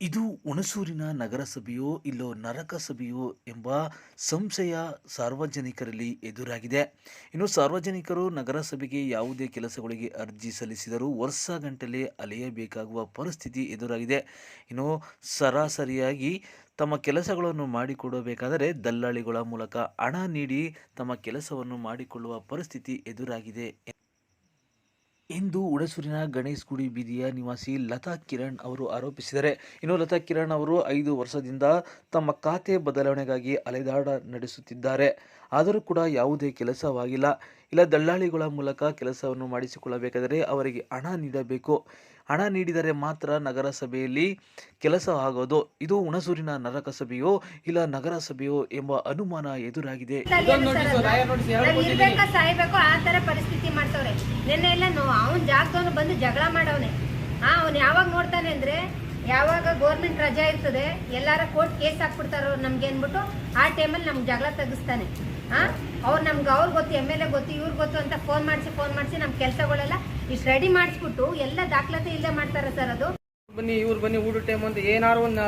ಇದು ಹುಣಸೂರಿನ ನಗರಸಭೆಯೋ ಇಲ್ಲೋ ನರಕಸಭೆಯೋ ಎಂಬ ಸಂಶಯ ಸಾರ್ವಜನಿಕರಲ್ಲಿ ಎದುರಾಗಿದೆ. ಇನ್ನು ಸಾರ್ವಜನಿಕರು ನಗರಸಭೆಗೆ ಯಾವುದೇ ಕೆಲಸಗಳಿಗೆ ಅರ್ಜಿ ಸಲ್ಲಿಸಿದರೂ ವರ್ಷ ಗಂಟಲೇ ಅಲೆಯಬೇಕಾಗುವ ಪರಿಸ್ಥಿತಿ ಎದುರಾಗಿದೆ. ಇನ್ನು ಸರಾಸರಿಯಾಗಿ ತಮ್ಮ ಕೆಲಸಗಳನ್ನು ಮಾಡಿಕೊಡಬೇಕಾದರೆ ದಲ್ಲಾಳಿಗಳ ಮೂಲಕ ಹಣ ನೀಡಿ ತಮ್ಮ ಕೆಲಸವನ್ನು ಮಾಡಿಕೊಳ್ಳುವ ಪರಿಸ್ಥಿತಿ ಎದುರಾಗಿದೆ. ಎಂದು ಹುಣಸೂರಿನ ಗಣೇಶ್ ಗುಡಿ ಬೀದಿಯ ನಿವಾಸಿ ಲತಾ ಕಿರಣ್ ಅವರು ಆರೋಪಿಸಿದರೆ. ಇನ್ನು ಲತಾ ಕಿರಣ್ ಅವರು ಐದು ವರ್ಷದಿಂದ ತಮ್ಮ ಖಾತೆ ಬದಲಾವಣೆಗಾಗಿ ಅಲೆದಾಡ ನಡೆಸುತ್ತಿದ್ದಾರೆ. ಆದರೂ ಕೂಡ ಯಾವುದೇ ಕೆಲಸವಾಗಿಲ್ಲ. ಇಲ್ಲ ದಲ್ಲಾಳಿಗಳ ಮೂಲಕ ಕೆಲಸವನ್ನು ಮಾಡಿಸಿಕೊಳ್ಳಬೇಕಾದರೆ ಅವರಿಗೆ ಹಣ ನೀಡಬೇಕು. ಹಣ ನೀಡಿದರೆ ಮಾತ್ರ ನಗರಸಭೆಯಲ್ಲಿ ಕೆಲಸ ಆಗೋದು. ಇದು ಹುಣಸೂರಿನ ನರಕಸಭೆಯೋ ಇಲ್ಲ ನಗರಸಭೆಯೋ ಎಂಬ ಅನುಮಾನ ಎದುರಾಗಿದೆ. ಸಾಯ್ಬೇಕು? ಆ ತರ ಪರಿಸ್ಥಿತಿ ಮಾಡ್ತವ್ರೆ. ನಿನ್ನೆ ಎಲ್ಲ ಅವನ್ ಜಾಗದವನು ಬಂದು ಜಗಳ ಮಾಡವನೆ. ಆ ಅವ್ನ್ ಯಾವಾಗ ನೋಡ್ತಾನೆ ಅಂದ್ರೆ ಯಾವಾಗ ಗೌರ್ಮೆಂಟ್ ರಜಾ ಇರ್ತದೆ ಎಲ್ಲಾರ ಕೋರ್ಟ್ ಕೇಸ್ ಹಾಕ್ಬಿಡ್ತಾರೋ ನಮ್ಗೆ ಅನ್ಬಿಟ್ಟು ಆ ಟೈಮಲ್ಲಿ ನಮ್ಗೆ ಜಗಳ ತೆಗಿಸ್ತಾನೆ ಅವ್ರು ನಮ್ಗೆ ಅವ್ರು ಗೊತ್ತು ಎಂ ಎಲ್ ಎ ಗೊತ್ತು ಇವ್ರು ಗೊತ್ತು ಅಂತ ಫೋನ್ ಮಾಡಿಸಿ ಫೋನ್ ಮಾಡಿಸಿ ನಮ್ಮ ಕೆಲಸಗಳೆಲ್ಲ ಇಷ್ಟು ರೆಡಿ ಮಾಡಿಸ್ಬಿಟ್ಟು ಎಲ್ಲ ದಾಖಲಾತಿ ಇಲ್ಲೇ ಮಾಡ್ತಾರೆ ಸರ್ ಅದು. ಬನ್ನಿ ಇವ್ರು ಬನ್ನಿ ಊಟ ಟೈಮ್ ಅಂತ ಏನಾರು ಒಂದು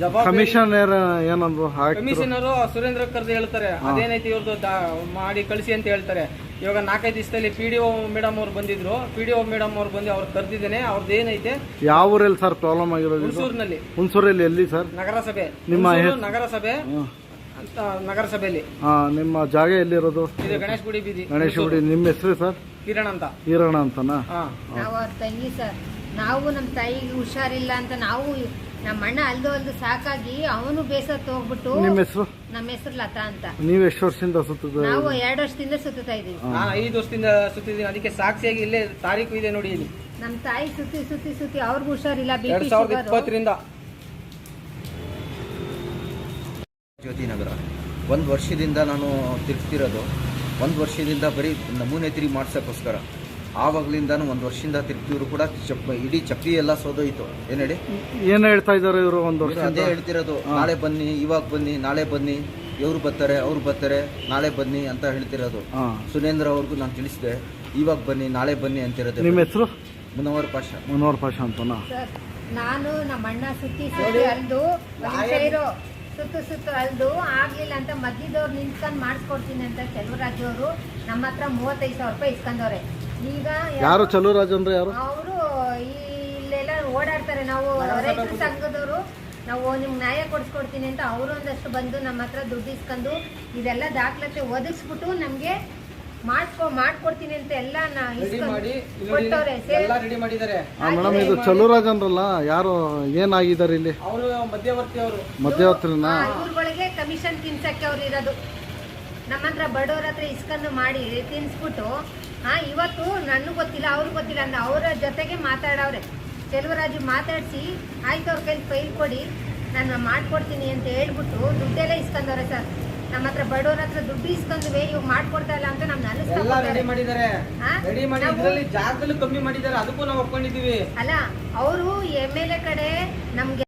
ಜವಾಬ್ದಾರಿ ಕಮಿಷನರ್ ಏನಂದ್ರು ಕಮಿಷನರು ಸುರೇಂದ್ರ ಕರ್ದು ಹೇಳ್ತಾರೆ. ಅದೇನೈತಿ ಇವ್ರದ್ದು ಮಾಡಿ ಕಳಿಸಿ ಅಂತ ಹೇಳ್ತಾರೆ. ಇವಾಗ ನಾಲ್ಕೈದು ದಿವಸದಲ್ಲಿ ಪಿ ಡಿ ಒ ಮೇಡಮ್ ಅವ್ರು ಬಂದಿದ್ರು. ಪಿ ಡಿ ಒ ಮೇಡಮ್ ಅವ್ರು ಬಂದು ಅವ್ರು ಕರ್ದಿದ್ದೇನೆ. ಅವ್ರದ್ದು ಏನೈತೆ? ಯಾವ ಊರಲ್ಲಿ ಸರ್ ಪ್ರಾಬ್ಲಮ್ ಆಗಿರೋದು ಹುಣಸೂರಿನಲ್ಲಿ. ಹುಣಸೂರಲ್ಲಿ ಎಲ್ಲಿ ಸರ್ ನಗರಸಭೆ. ನಿಮ್ಮ ನಗರಸಭೆ. ಅಂತ ನಗರಸಭೆಯಲ್ಲಿ. ಹಾ ನಿಮ್ಮ ಜಾಗ ಎಲ್ಲಿರೋದು? ಇದು ಗಣೇಶ್ ಗುಡಿ ಬೀದಿ. ಗಣೇಶ ಗುಡಿ. ನಿಮ್ಮ ಹೆಸರು ಸರ್? ಕಿರಣ್ ಅಂತ. ಈರಣ್ಣ ಅಂತನಾ? ಹಾ. ನಾವು ಅವ್ರ ತಂಗಿ ಸರ್. ನಾವು ನಮ್ಮ ತಾಯಿಗೆ ಹುಷಾರಿಲ್ಲ ಅಂತ ನಾವು ನಮ್ಮ ಅಣ್ಣ ಅಲ್ದು ಅಲ್ದು ಸಾಕಾಗಿ ಅವನು ಬೇಸತ್ತು ಹೋಗ್ಬಿಟ್ಟು ನಿಮ್ಮ ಹೆಸರು? ನಮ್ಮ ಹೆಸರು ಲತಾ ಅಂತ. ನೀವು ಎಷ್ಟು ವರ್ಷದಿಂದ ಸುತ್ತದ ನಾವು ಎರಡು ವರ್ಷದಿಂದ ಸುತ್ತಾ ಇದೀವಿ ನಾನು ಐದು ವರ್ಷದಿಂದ ಸುತ್ತಿದೀವಿ ಅದಕ್ಕೆ ಸಾಕ್ಷಿಯಾಗಿ ಇಲ್ಲೇ ತಾರೀಕು ಇದೆ ನೋಡಿ ಇಲ್ಲಿ. ನಮ್ಮ ತಾಯಿ ಸುತ್ತಿ ಸುತ್ತಿ ಸುತ್ತಿ ಅವ್ರಿಗೂ ಹುಷಾರಿಲ್ಲ. ಬಿ ಎರಡ್ ಸಾವಿರದ ಶುಗರ್. ಇಪ್ಪತ್ತರಿಂದ ಜ್ಯೋತಿ ನಗರ ಒಂದು ವರ್ಷದಿಂದ ನಾನು ತಿರುಗ್ತಿರೋದು. ಒಂದು ವರ್ಷದಿಂದ ಬರೀ ನಮೂನೆ ತಿರುಗಿ ಮಾಡ್ಸೋಕ್ಕೋಸ್ಕರ. ಆವಾಗಲಿಂದಾನು ಒಂದು ವರ್ಷದಿಂದ ತಿರುಗ್ತಿದ್ರು ಕೂಡ ಚಪ್ ಇಡೀ ಚಪ್ಪಲಿ ಎಲ್ಲ ಸೋದೋಯ್ತು. ಏನು ಹೇಳಿ? ಏನು ಹೇಳ್ತಾ ಇದ್ದಾರೆ ಇವರು ಒಂದು ವರ್ಷ ವರ್ಷದಿಂದ ಅದೇ ಹೇಳ್ತಿರೋದು. ನಾಳೆ ಬನ್ನಿ ಇವಾಗ ಬನ್ನಿ ನಾಳೆ ಬನ್ನಿ. ಇವರು ಬರ್ತಾರೆ ಅವ್ರು ಬರ್ತಾರೆ. ನಾಳೆ ಬನ್ನಿ ಅಂತ ಹೇಳ್ತಿರೋದು. ಹಾ. ಸುನೇಂದ್ರ ಅವ್ರಿಗೂ ನಾನು ತಿಳಿಸಿದೆ. ಇವಾಗ ಬನ್ನಿ ನಾಳೆ ಬನ್ನಿ ಅಂತಿರೋದು. ನಿಮ್ಮ ಹೆಸರು? ಮುನವರ್ ಪಾಷ. ಮುನವರ್ ಪಾಷ ಅಂತನಾ? ಸರ್ ನಾನು ನಮ್ಮ ಅಣ್ಣ ಸುತ್ತಿ ಸೇರಿ ಅಲ್ದು ಸುತ್ತು ಸುತ್ತು ಅಲ್ದು ಆಗ್ಲಿಲ್ಲ ಅಂತ ಮಧ್ಯದವ್ರು ನಿಂತ್ಕೊಂಡ್ ಮಾಡಿಸ್ಕೊಡ್ತೀನಿ ಅಂತ ಚೆಲುವರಾಜು ಅವರು ನಮ್ಮ ಹತ್ರ ಮೂವತ್ತೈದು ಸಾವಿರ ರೂಪಾಯಿ ಇಸ್ಕೊಂಡವ್ರೆ. ಈಗ ಯಾರು ಚಲುರಾಜ್ ಅಂದ್ರೆ ಯಾರು? ಅವರು ಇಲ್ಲೆಲ್ಲ ಓಡಾಡ್ತಾರೆ. ನಾವು ರೈತರ ಸಂಘದವರು ನಾವು ನಿಮ್ಗೆ ನ್ಯಾಯ ಕೊಡಿಸ್ಕೊಡ್ತೀನಿ ಅಂತ ಅವರು ಒಂದಷ್ಟು ಬಂದು ನಮ್ಮ ಹತ್ರ ದುಡ್ಡು ಇಸ್ಕೊಂಡು ಇದೆಲ್ಲ ದಾಖಲಾತಿ ಒದಗಿಸ್ಬಿಟ್ಟು ನಮ್ಗೆ ಮಾಡ್ಕೊ ಮಾಡ್ಕೊಡ್ತೀನಿ ಅಂತ ಎಲ್ಲ ಮೇಡಮ್ ಇದು ಚಲುರಾಜ್ ಅಂದ್ರಲ್ಲ ಯಾರು ಏನಾಗಿದ್ದಾರೆ ಇಲ್ಲಿ? ಅವರು ಮಧ್ಯವರ್ತಿ ಅವರು. ಮಧ್ಯವರ್ತಿನ ಇವ್ರುಗಳಿಗೆ ಕಮಿಷನ್ ತಿನ್ಸಕ್ಕೆ ಅವ್ರು ಇರೋದು. ನಮ್ಮ ಹತ್ರ ಬಡವ್ರ ಹತ್ರ ಇಸ್ಕೊಂಡು ಮಾಡಿ ತಿನ್ಸ್ಬಿಟ್ಟು ಹಾ ಇವತ್ತು ನನಗೆ ಗೊತ್ತಿಲ್ಲ ಅವ್ರಿಗೆ ಗೊತ್ತಿಲ್ಲ ಅಂದ್ರೆ ಅವರ ಜೊತೆಗೆ ಮಾತಾಡವ್ರೆ. ಚೆಲುವರಾಜು ಮಾತಾಡಿಸಿ ಆಯ್ತು ಅವ್ರ ಕೈಲಿ ಫೈಲ್ ಕೊಡಿ ನಾನು ಮಾಡ್ಕೊಡ್ತೀನಿ ಅಂತ ಹೇಳ್ಬಿಟ್ಟು ದುಡ್ಡೆಲ್ಲ ಇಸ್ಕೊಂಡವ್ರೆ ಸರ್. ನಮ್ಮ ಹತ್ರ ಬಡವ್ರ ಹತ್ರ ದುಡ್ಡು ಇಸ್ಕೊಂಡ್ವಿ ಇವಾಗ ಮಾಡ್ಕೊಡ್ತಾ ಇಲ್ಲ ಅಂತ ನಮ್ಗೆ ಎಲ್ಲ ಅನಿಸ್ತಾ ರೆಡಿ ಮಾಡಿದ್ದಾರೆ. ಹಾ? ರೆಡಿ ಮಾಡಿ ನಾವು- ಇದರಲ್ಲಿ ಜಾಗದಲ್ಲೂ ಕಮ್ಮಿ ಮಾಡಿದ್ದಾರೆ ಅದಕ್ಕೂ ನಾವು ಅಲ್ಲ ಅವರು ಎಂ ಎಲ್ ಎ ಕಡೆ ನಮ್ಗೆ